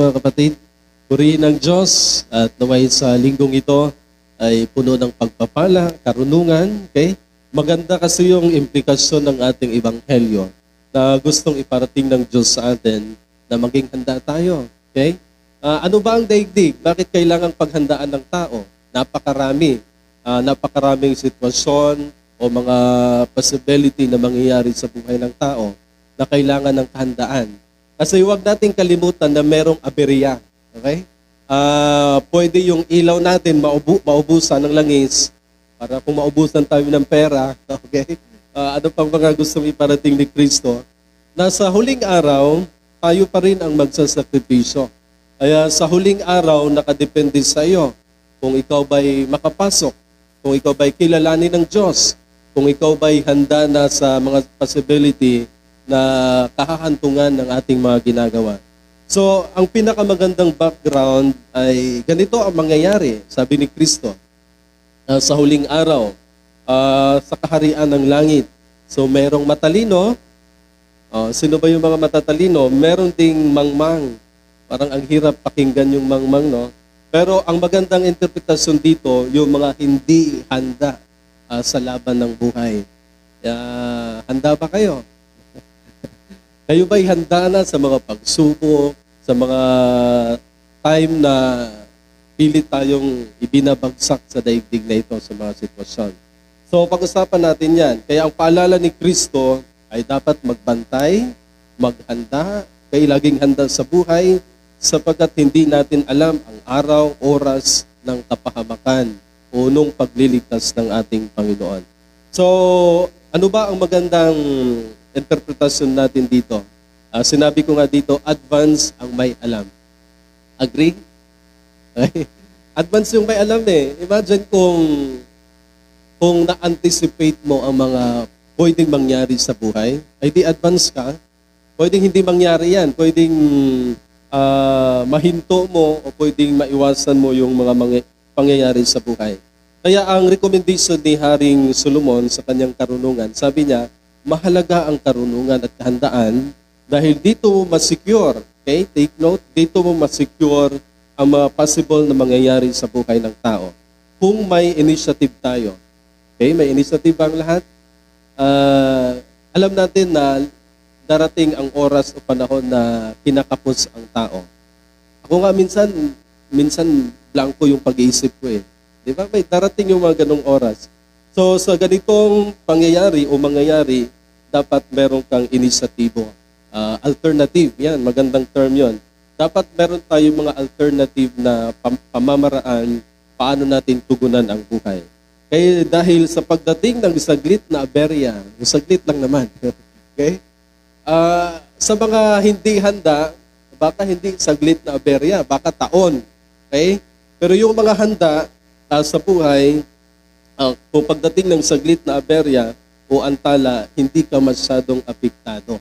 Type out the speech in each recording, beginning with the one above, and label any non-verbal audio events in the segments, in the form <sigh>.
mga kapatid. Purihin ng Diyos at naway sa linggong ito ay puno ng pagpapala, karunungan. Okay? Maganda kasi yung implikasyon ng ating ebanghelyo na gustong iparating ng Diyos sa atin na maging handa tayo. Okay? Ah, ano ba ang daigdig? Bakit kailangang paghandaan ng tao? Napakarami. Ah, napakaraming sitwasyon o mga possibility na mangyayari sa buhay ng tao na kailangan ng kahandaan. Kasi huwag nating kalimutan na merong aberya. Okay? Ah, pwede yung ilaw natin maubu- maubusan ng langis para kung maubusan tayo ng pera. <laughs> Okay? Ah, ano pang mga gustong iparating ni Kristo? Nasa huling araw, tayo pa rin ang magsasakripisyo. Kaya sa huling araw, nakadepende sa iyo kung ikaw ba'y makapasok, kung ikaw ba'y kilalanin ng Diyos, kung ikaw ba'y handa na sa mga possibility na kahahantungan ng ating mga ginagawa. So, ang pinakamagandang background ay ganito ang mangyayari, sabi ni Kristo, ah, sa huling araw, ah, sa kaharian ng langit. So, merong matalino, Oh, sino ba yung mga matatalino? Meron ding mangmang. Parang ang hirap pakinggan yung mangmang, no? Pero ang magandang interpretasyon dito, yung mga hindi handa ah, sa laban ng buhay. Kaya, handa ba kayo? Kayo ba'y handa na sa mga pagsubok, sa mga time na pilit tayong ibinabagsak sa daigdig na ito sa mga sitwasyon? So, pag-usapan natin yan. Kaya ang paalala ni Kristo ay dapat magbantay, maghanda, kay laging handa sa buhay, sapagkat hindi natin alam ang araw, oras ng kapahamakan o nung pagliligtas ng ating Panginoon. So, ano ba ang magandang interpretasyon natin dito? Ah, sinabi ko nga dito, advance ang may alam. Agree? <laughs> Okay. Advance yung may alam eh. Imagine kung kung na-anticipate mo ang mga pwedeng mangyari sa buhay, ay di advance ka, pwedeng hindi mangyari yan. Pwedeng ah, mahinto mo o pwedeng maiwasan mo yung mga mangy- pangyayari sa buhay. Kaya ang recommendation ni Haring Solomon sa kanyang karunungan, sabi niya, mahalaga ang karunungan at kahandaan dahil dito mo masecure, okay? Take note, dito mo masecure ang mga possible na mangyayari sa buhay ng tao. Kung may initiative tayo. Okay, may initiative ang lahat? Ah, alam natin na darating ang oras o panahon na kinakapos ang tao. Ako nga minsan, minsan blanco yung pag-iisip ko eh. Di ba? May darating yung mga ganong oras. So sa ganitong pangyayari o mangyayari, dapat meron kang inisyatibo. Ah, alternative, yan, magandang term yon. Dapat meron tayong mga alternative na pam- pamamaraan paano natin tugunan ang buhay. Kaya dahil sa pagdating ng saglit na aberya, saglit lang naman, <laughs> okay? Ah, sa mga hindi handa, baka hindi saglit na aberya, baka taon. Okay? Pero yung mga handa ah, sa buhay, ah, kung pagdating ng saglit na aberya o antala, hindi ka masyadong apektado.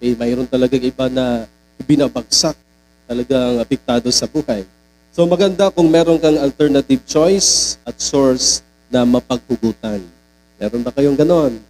Okay? Mayroon talagang iba na binabagsak, talagang apektado sa buhay. So maganda kung meron kang alternative choice at source na mapaghugutan. Meron ba kayong ganon?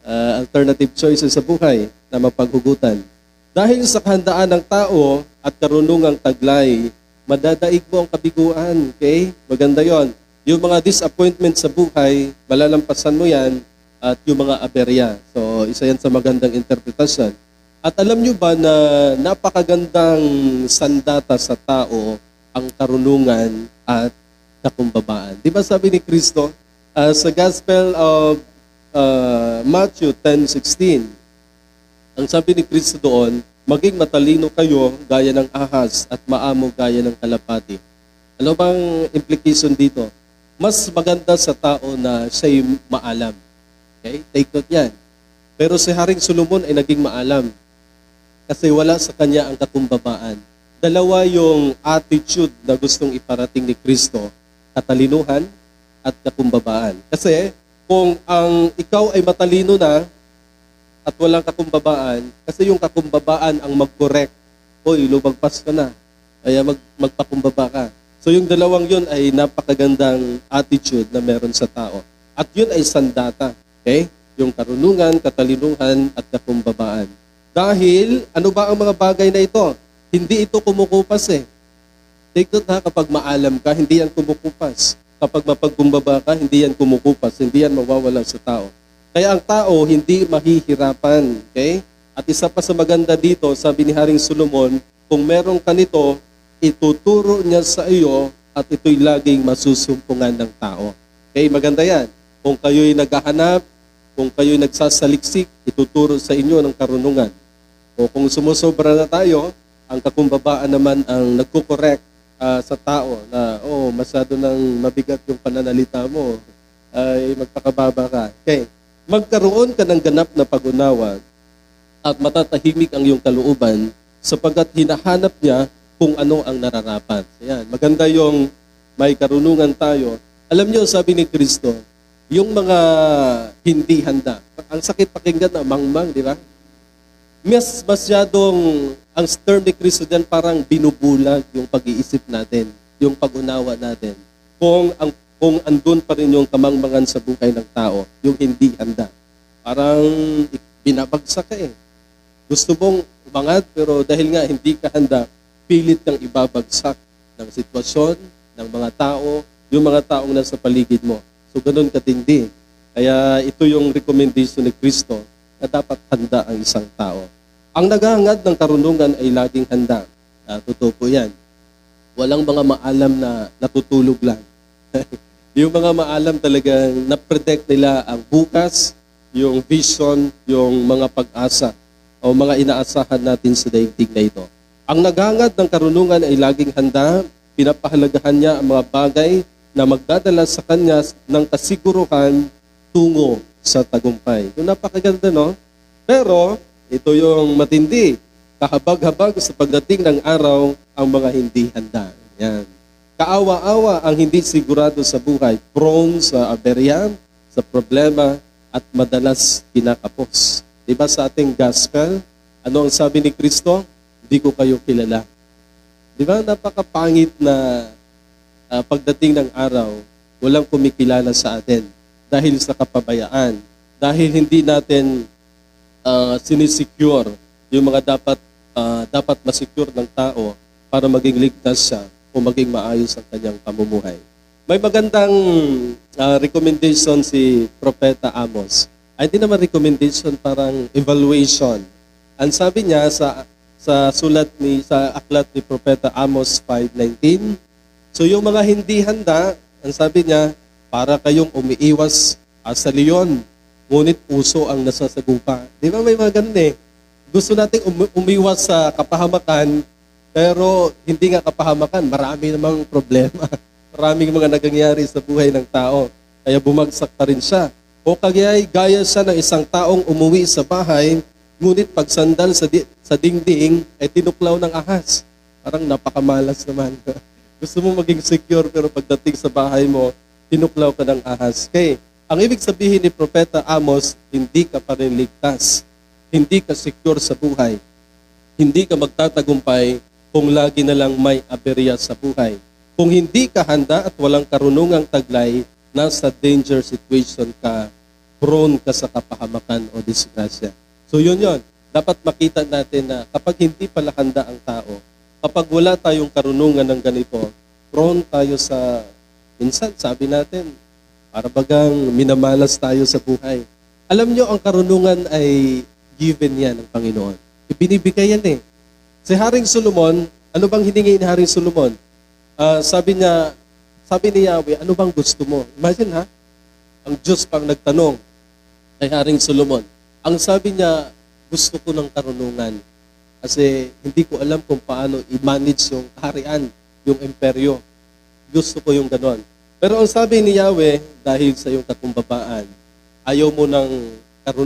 Ah, alternative choices sa buhay na mapaghugutan. Dahil sa kahandaan ng tao at karunungang taglay, madadaig mo ang kabiguan. Okay? Maganda yon. Yung mga disappointment sa buhay, malalampasan mo yan at yung mga aberya. So, isa yan sa magandang interpretasyon. At alam nyo ba na napakagandang sandata sa tao ang karunungan at kakumbabaan. Di ba sabi ni Kristo ah, sa Gospel of ah, Matthew 10.16, ang sabi ni Kristo doon, maging matalino kayo gaya ng ahas at maamo gaya ng kalapati. Ano bang implication dito? Mas maganda sa tao na siya'y maalam. Okay? Take note yan. Pero si Haring Solomon ay naging maalam kasi wala sa kanya ang kakumbabaan. Dalawa yung attitude na gustong iparating ni Kristo, katalinuhan at kakumbabaan. Kasi kung ang ikaw ay matalino na at walang kakumbabaan, kasi yung kakumbabaan ang mag-correct, Hoy, lumagpas ka na. Kaya mag, magpakumbaba ka. So yung dalawang yun ay napakagandang attitude na meron sa tao. At yun ay sandata. Okay? Yung karunungan, katalinuhan, at kakumbabaan. Dahil, ano ba ang mga bagay na ito? hindi ito kumukupas eh. Take note ha, kapag maalam ka, hindi yan kumukupas. Kapag mapagkumbaba ka, hindi yan kumukupas. Hindi yan mawawala sa tao. Kaya ang tao hindi mahihirapan. Okay? At isa pa sa maganda dito, sabi ni Haring Solomon, kung meron ka nito, ituturo niya sa iyo at ito'y laging masusumpungan ng tao. Okay, maganda yan. Kung kayo'y naghahanap, kung kayo'y nagsasaliksik, ituturo sa inyo ng karunungan. O kung sumusobra na tayo, ang kakumbabaan naman ang nagkukorek ah, sa tao na, oh, masyado nang mabigat yung pananalita mo, ay magpakababa ka. Okay. Magkaroon ka ng ganap na pag-unawa at matatahimik ang iyong kalooban sapagkat hinahanap niya kung ano ang nararapat. Ayan, maganda yung may karunungan tayo. Alam niyo, sabi ni Kristo, yung mga hindi handa. Ang sakit pakinggan na mangmang, di ba? Mas masyadong, ang stern ni Kristo dyan parang binubulag yung pag-iisip natin, yung pag-unawa natin. Kung ang kung andun pa rin yung kamangmangan sa buhay ng tao, yung hindi handa. Parang binabagsak ka eh. Gusto mong umangat pero dahil nga hindi ka handa, pilit kang ibabagsak ng sitwasyon, ng mga tao, yung mga taong nasa paligid mo. So ganun katindi. Kaya ito yung recommendation ni Kristo na dapat handa ang isang tao. Ang naghahangad ng karunungan ay laging handa. Ah, totoo po yan. Walang mga maalam na natutulog lang. <laughs> yung mga maalam talagang na-predict nila ang bukas, yung vision, yung mga pag-asa o mga inaasahan natin sa daigdig na ito. Ang naghangad ng karunungan ay laging handa, pinapahalagahan niya ang mga bagay na magdadala sa kanya ng kasiguruhan tungo sa tagumpay. Yung napakaganda, no? Pero, ito yung matindi. Kahabag-habag sa pagdating ng araw ang mga hindi handa. Yan. Kaawa-awa ang hindi sigurado sa buhay, prone sa aberya, sa problema, at madalas kinakapos. Diba sa ating gospel, ano ang sabi ni Kristo? Hindi ko kayo kilala. Di ba napakapangit na ah, pagdating ng araw, walang kumikilala sa atin dahil sa kapabayaan. Dahil hindi natin uh, sinisecure yung mga dapat ah, dapat masecure ng tao para maging ligtas siya o maging maayos ang kanyang pamumuhay. May magandang ah, recommendation si Propeta Amos. Ay, hindi naman recommendation, parang evaluation. Ang sabi niya sa sa sulat ni sa aklat ni Propeta Amos 5:19, so yung mga hindi handa, ang sabi niya, para kayong umiiwas sa leon, ngunit puso ang nasasagupa. Di ba may mga ganun eh? Gusto nating umi- umiwas sa kapahamakan, pero hindi nga kapahamakan, marami namang problema. <laughs> Maraming mga nagangyari sa buhay ng tao. Kaya bumagsak pa rin siya. O kagaya'y gaya siya ng isang taong umuwi sa bahay, ngunit pagsandal sa, di- sa dingding, ay tinuklaw ng ahas. Parang napakamalas naman. <laughs> Gusto mo maging secure, pero pagdating sa bahay mo, tinuklaw ka ng ahas. Kaya, ang ibig sabihin ni Propeta Amos, hindi ka pa rin ligtas. Hindi ka secure sa buhay. Hindi ka magtatagumpay kung lagi na lang may aberya sa buhay. Kung hindi ka handa at walang karunungang taglay, nasa danger situation ka, prone ka sa kapahamakan o disgrasya. So yun yun. Dapat makita natin na kapag hindi pala handa ang tao, kapag wala tayong karunungan ng ganito, prone tayo sa, minsan sabi natin, para bagang minamalas tayo sa buhay. Alam nyo, ang karunungan ay given yan ng Panginoon. Ibinibigay yan eh. Si Haring Solomon, ano bang hiningi ni Haring Solomon? Ah, sabi niya, sabi ni Yahweh, ano bang gusto mo? Imagine ha, ang Diyos pang nagtanong kay Haring Solomon. Ang sabi niya, gusto ko ng karunungan. Kasi hindi ko alam kung paano i-manage yung kaharian, yung imperyo. Gusto ko yung ganon. Pero ang sabi ni Yahweh, dahil sa iyong katumbabaan, ayaw mo ng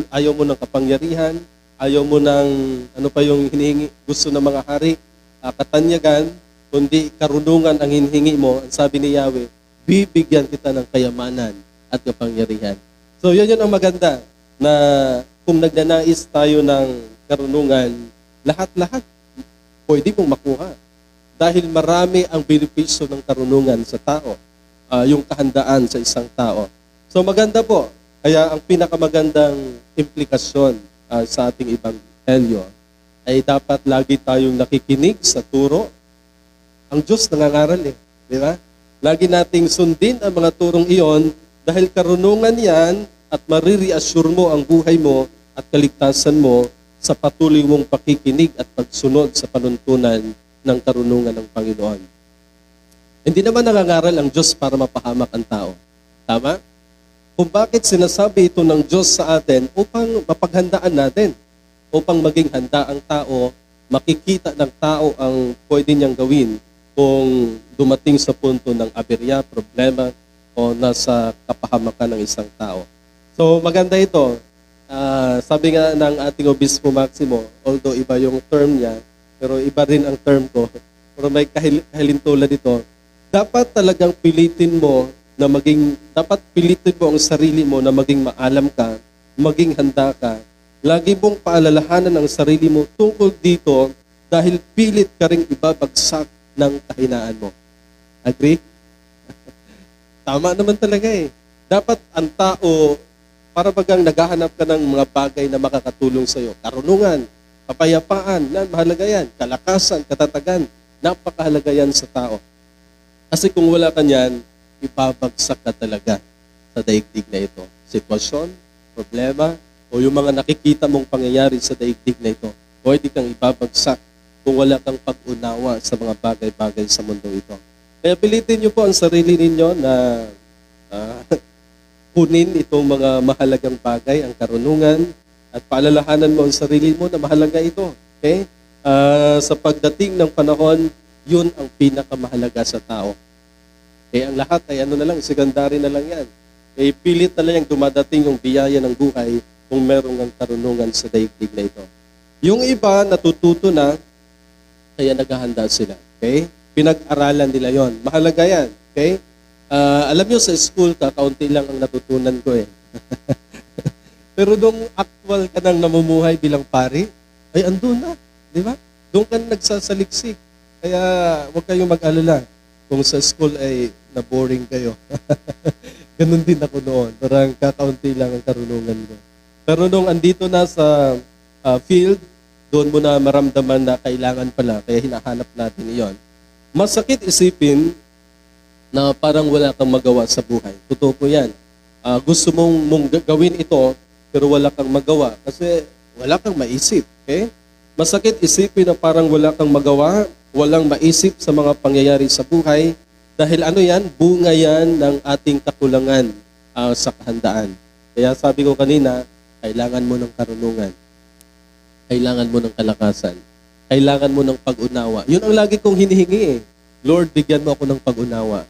ayaw mo ng kapangyarihan, ayaw mo ng ano pa yung hinihingi gusto ng mga hari, ah, katanyagan, kundi karunungan ang hinihingi mo. Ang sabi ni Yahweh, bibigyan kita ng kayamanan at kapangyarihan. So yun yun ang maganda na kung nagnanais tayo ng karunungan, lahat-lahat pwede mong makuha. Dahil marami ang benepisyo ng karunungan sa tao, ah, yung kahandaan sa isang tao. So maganda po. Kaya ang pinakamagandang implikasyon ah, sa ating ebanghelyo ay dapat lagi tayong nakikinig sa turo. Ang Diyos nangangaral eh. Di ba? Lagi nating sundin ang mga turong iyon dahil karunungan yan at marireassure mo ang buhay mo at kaligtasan mo sa patuloy mong pakikinig at pagsunod sa panuntunan ng karunungan ng Panginoon. Hindi naman nangangaral ang Diyos para mapahamak ang tao. Tama? Kung bakit sinasabi ito ng Diyos sa atin upang mapaghandaan natin, upang maging handa ang tao, makikita ng tao ang pwede niyang gawin kung dumating sa punto ng aberya, problema, o nasa kapahamakan ng isang tao. So maganda ito. Ah, sabi nga ng ating Obispo Maximo, although iba yung term niya, pero iba rin ang term ko, pero may kahil- kahilintulan dito, dapat talagang pilitin mo na maging, dapat pilitin mo ang sarili mo na maging maalam ka, maging handa ka. Lagi mong paalalahanan ang sarili mo tungkol dito dahil pilit ka rin ibabagsak ng kahinaan mo. Agree? <laughs> Tama naman talaga eh. Dapat ang tao, para bagang naghahanap ka ng mga bagay na makakatulong sa iyo. Karunungan, kapayapaan, yan, mahalaga yan. Kalakasan, katatagan, napakahalaga yan sa tao. Kasi kung wala ka niyan, ibabagsak ka talaga sa daigdig na ito. Sitwasyon, problema, o yung mga nakikita mong pangyayari sa daigdig na ito, pwede kang ibabagsak kung wala kang pag-unawa sa mga bagay-bagay sa mundo ito. Kaya pilitin niyo po ang sarili ninyo na ah, <laughs> kunin itong mga mahalagang bagay, ang karunungan, at paalalahanan mo ang sarili mo na mahalaga ito. Okay? Ah, sa pagdating ng panahon, yun ang pinakamahalaga sa tao. Eh, ang lahat ay ano na lang, secondary na lang yan. Eh, pilit na lang dumadating yung biyaya ng buhay kung merong ang karunungan sa daigdig na ito. Yung iba, natututo na, kaya naghahanda sila. Okay? Pinag-aralan nila yon. Mahalaga yan. Okay? Ah, alam nyo, sa school, kakaunti lang ang natutunan ko eh. <laughs> Pero nung actual ka nang namumuhay bilang pari, ay andun na. Di ba? Doon ka na nagsasaliksik. Kaya huwag kayong mag-alala kung sa school ay na-boring kayo. <laughs> Ganun din ako noon. Parang kakaunti lang ang karunungan ko. Pero nung andito na sa ah, field, doon mo na maramdaman na kailangan pala, kaya hinahanap natin iyon. Masakit isipin na parang wala kang magawa sa buhay. Totoo po yan. Ah, gusto mong, mong ga- gawin ito, pero wala kang magawa kasi wala kang maisip. Okay? Masakit isipin na parang wala kang magawa, walang maisip sa mga pangyayari sa buhay dahil ano yan, bunga yan ng ating kakulangan ah, sa kahandaan. Kaya sabi ko kanina, kailangan mo ng karunungan. Kailangan mo ng kalakasan. Kailangan mo ng pag-unawa. Yun ang lagi kong hinihingi eh. Lord, bigyan mo ako ng pag-unawa.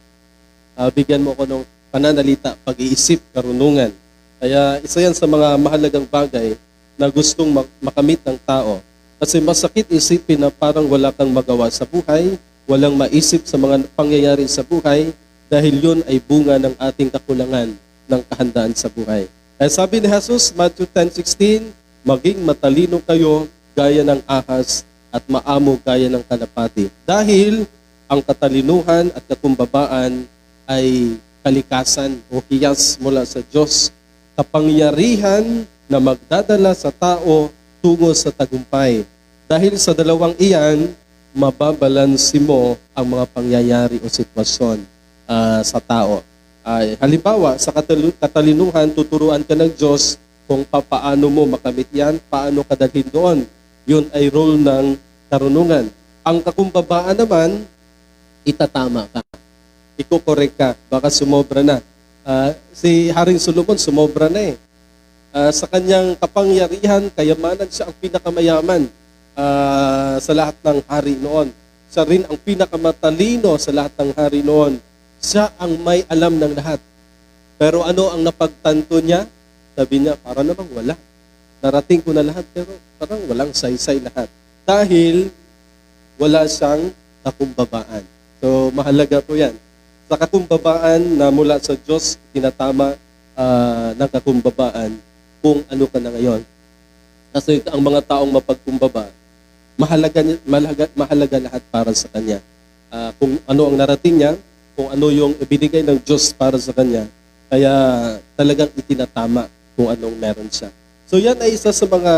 Ah, bigyan mo ako ng pananalita, pag-iisip, karunungan. Kaya isa yan sa mga mahalagang bagay na gustong mak- makamit ng tao. Kasi masakit isipin na parang wala kang magawa sa buhay, walang maisip sa mga pangyayari sa buhay, dahil yun ay bunga ng ating kakulangan ng kahandaan sa buhay. Kaya sabi ni Jesus, Matthew 10.16, maging matalino kayo gaya ng ahas at maamo gaya ng kalapati. Dahil ang katalinuhan at kakumbabaan ay kalikasan o hiyas mula sa Diyos. Kapangyarihan na magdadala sa tao tungo sa tagumpay. Dahil sa dalawang iyan, mababalansi mo ang mga pangyayari o sitwasyon ah, sa tao. Ay, halimbawa, sa katal- katalinuhan, tuturuan ka ng Diyos kung papaano mo makamit yan, paano ka dalhin doon. Yun ay role ng karunungan. Ang kakumbabaan naman, itatama ka. Iko-correct ka. Baka sumobra na. Ah, si Haring Solomon, sumobra na eh. Ah, sa kanyang kapangyarihan, kayamanan, siya ang pinakamayaman ah, sa lahat ng hari noon. Siya rin ang pinakamatalino sa lahat ng hari noon. Siya ang may alam ng lahat. Pero ano ang napagtanto niya? Sabi niya, para namang wala. Narating ko na lahat, pero parang walang saysay lahat. Dahil wala siyang kakumbabaan. So, mahalaga po yan. Sa kakumbabaan na mula sa Diyos, tinatama ah, ng kakumbabaan kung ano ka na ngayon. Kasi ang mga taong mapagkumbaba, mahalaga, mahalaga, mahalaga lahat para sa Kanya. Ah, kung ano ang narating niya, kung ano yung ibinigay ng Diyos para sa Kanya, kaya talagang itinatama kung anong meron siya. So yan ay isa sa mga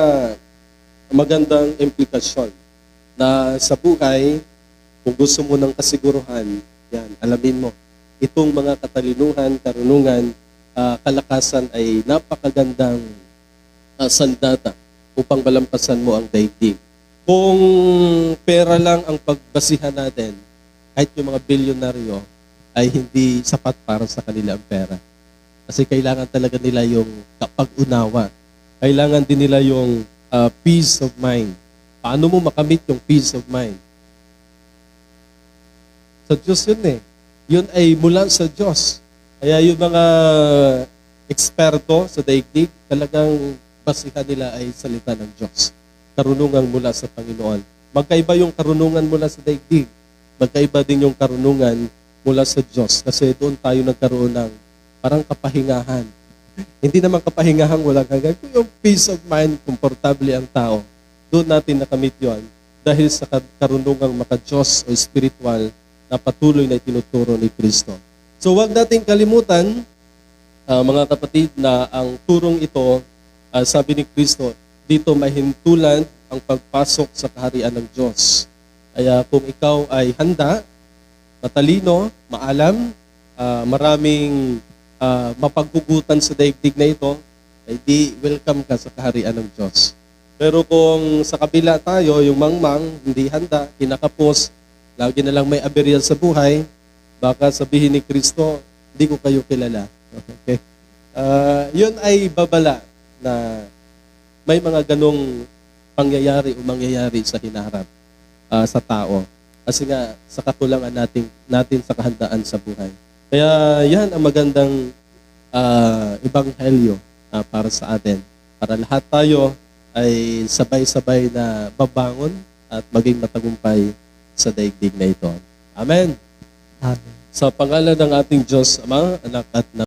magandang implikasyon na sa buhay, kung gusto mo ng kasiguruhan, yan, alamin mo, itong mga katalinuhan, karunungan, ah, kalakasan ay napakagandang ah, sandata upang malampasan mo ang daigdig. Kung pera lang ang pagbasihan natin, kahit yung mga bilyonaryo, ay hindi sapat para sa kanila ang pera. Kasi kailangan talaga nila yung kapag-unawa. Kailangan din nila yung ah, peace of mind. Paano mo makamit yung peace of mind? Sa Diyos yun eh. Yun ay mula sa Diyos. Kaya yung mga eksperto sa daigdig, talagang basihan nila ay salita ng Diyos. Karunungan mula sa Panginoon. Magkaiba yung karunungan mula sa daigdig. Magkaiba din yung karunungan mula sa Diyos. Kasi doon tayo nagkaroon ng parang kapahingahan. <laughs> Hindi naman kapahingahan walang hanggan. Kung yung peace of mind, komportable ang tao, doon natin nakamit yon dahil sa ka- karunungang maka-Diyos o spiritual na patuloy na itinuturo ni Kristo. So wag nating kalimutan, ah, mga kapatid, na ang turong ito, ah, sabi ni Kristo, dito mahintulan ang pagpasok sa kaharian ng Diyos. Kaya kung ikaw ay handa, matalino, maalam, ah, maraming ah, mapaghugutan sa daigdig na ito, ay di welcome ka sa kaharian ng Diyos. Pero kung sa kabila tayo, yung mangmang, hindi handa, kinakapos, lagi na lang may aberya sa buhay, baka sabihin ni Kristo, hindi ko kayo kilala. Okay? Ah, yun ay babala na may mga ganong pangyayari o mangyayari sa hinaharap ah, sa tao. Kasi nga, sa kakulangan natin, natin sa kahandaan sa buhay. Kaya yan ang magandang ah, ebanghelyo ah, para sa atin. Para lahat tayo ay sabay-sabay na babangon at maging matagumpay sa daigdig na ito. Amen. Amen. Sa pangalan ng ating Diyos, Ama, Anak at